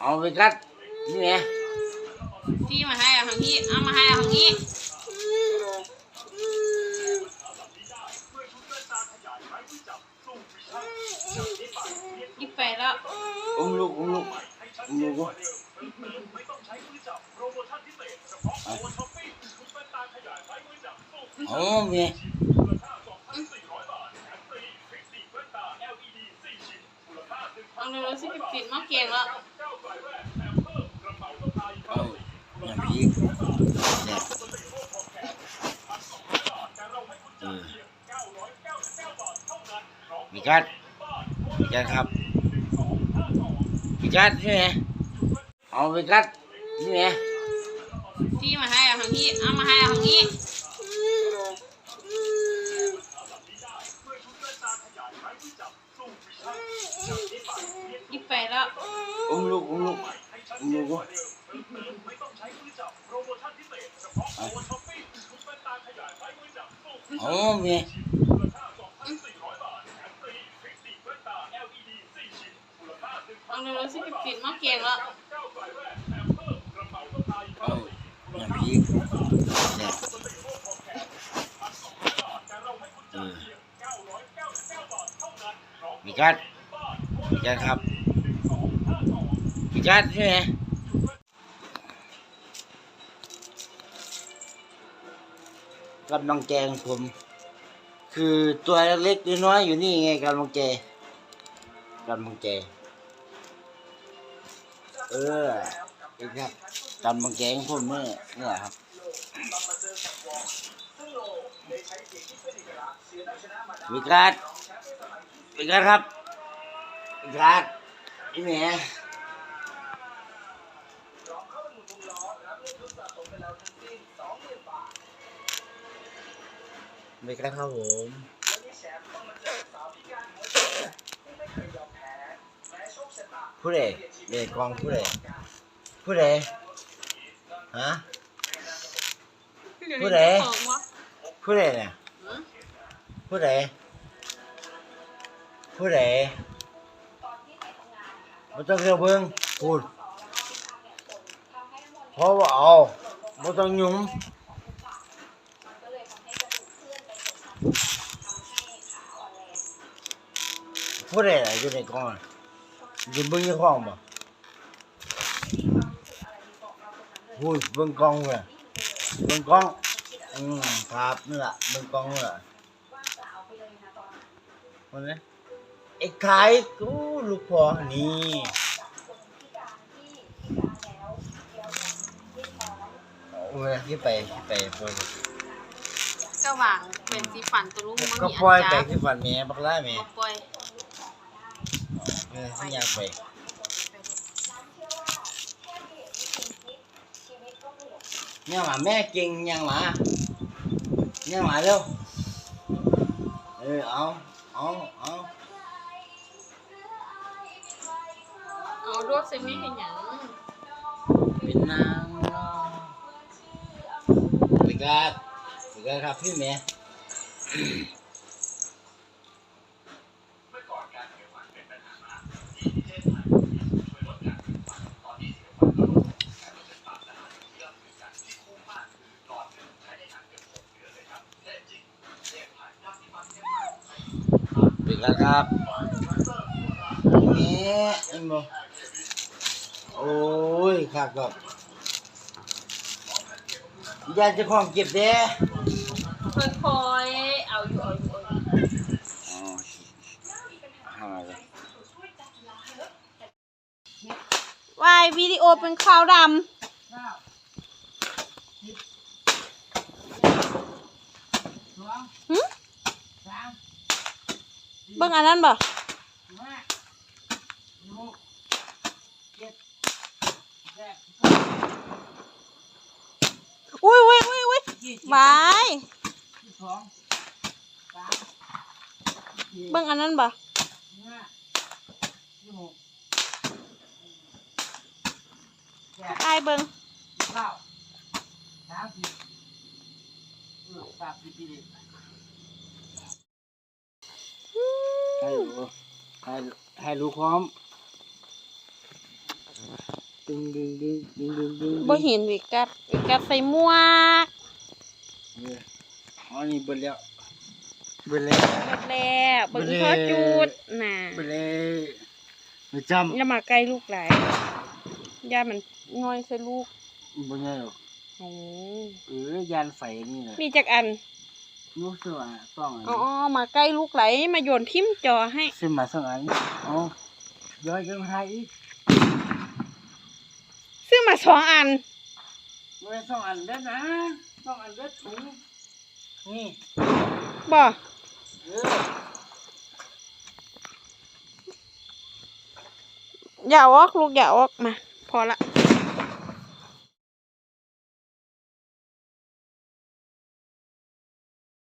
เอาไปกัดนี่ไงพี่มาให้เอาทางนี้เอามาให้เอาทางนี้ยิบไปแล้วอุ้มลูกอุ้มลูกอุ้มลูกกูเอาเอาเมีย เอาเร็ วๆสิไปปิดหม้อแกงแล้วเอาอย่าพีกเนี่ยเออมีกัดมีกัดครับมีกัดนี่ไงเอาไปกัดนี่ไงพี่มาให้เอาทางนี้เอามาให้เอาทางนี้ยิบไปแล้ว อุ้มลูกอุ้มลูกอุ้มลูกกู เอาเอาเมียเอาเร็วๆสิไปปิดม้อแกงล้วเอาอย่าพีกเนี่ยเออมีกัดมีกัดครับมีกัดใช่ไหม กำลังแจงผม คือตัวเล็กๆน้อยๆอยู่นี่ไงกำลังแจกำลังแจเออนี่ครับกำลังแจงผมเนี่ยเนี่ยครับมีการดมีการดครับมีการดนี่แหม่ ไมีการดครับผมผู้ใดเด็กกองผู้ใดผู้ใดฮะผู้ใดของวะผู้ใดเนี่ยผู้ใดผู้ใดไม่ต้องเรียกเบิ่งพูดเพราะว่าเอาไม่ต้องยุ่ง ผู้ใดล่ะอยู่ในกล่องอะอยู่เบิ่งในกล่องบ่พูดเบิ่งกล่องเลยเบิ่งกล่อง อืมครับนี่แหละเบิ่งกล่องนี่แหละมันนะไอ้ขายกูลูกพ่อนี่โอ้ยที่ไปที่ไปปล่อ ยก็วางเป็นสีฝันตัวลูกมันก็มีปล่อยอันไปจ้าที่ฝันแม่บักล่าแม่บ่ปล่อยเออที่อยากไปเนี่ยหมาแม่เก่งยังหมาเนี่ยหมาเร็วเออเอาเอาเอาเอารวดใส่ไม่เห็นหยังเป็นนางไปกั นไปกันครับพี่แม่ปิดแล้วครับนี่เอ็มบโอ้ยขาดกับยายเจะของเก็บเด้ ค่อยๆ เอาอยู่เอาอยู่เอาอยู่ทำอะไรวายวิดีโอเป็นขาวดำหึเบิ่งอันนั้นบ่อุ้ยอุ้ยอุ้ยอุ้ย บายเบิ่งอันนั้นบ่อายเบิ่งให้รู้ให้ให้รู้พร้อม ดึงดึงดึงดึงดึงดึงบ่เห็นวิกัดวิกัดใส่หมวก เออ อ๋อนี่เบิดแล้วเบิดแล้ว หมดแล้วเบิ่งอีพ่อจูดน่ะเบิดแล้วไม่จำอย่ามาใกล้ลูกหลายย่ามันง่อยใส่ลูกบ่ใช่หรอกโอ้เออยานไฟนี่แหละมีจักอันรู้สึกว่าต้องอันอ๋อนี้มาใกล้ลูกไหลมาโยนทิ่มจอให้ ซื้อมาสองอันอ๋อย้อยกันให้อีกซื้อมาสองอัน ไม่สองอันเด้อนะสองอันเด้อถุง นี่บ่เอออย่าออกลูกอย่าออกมา พอละ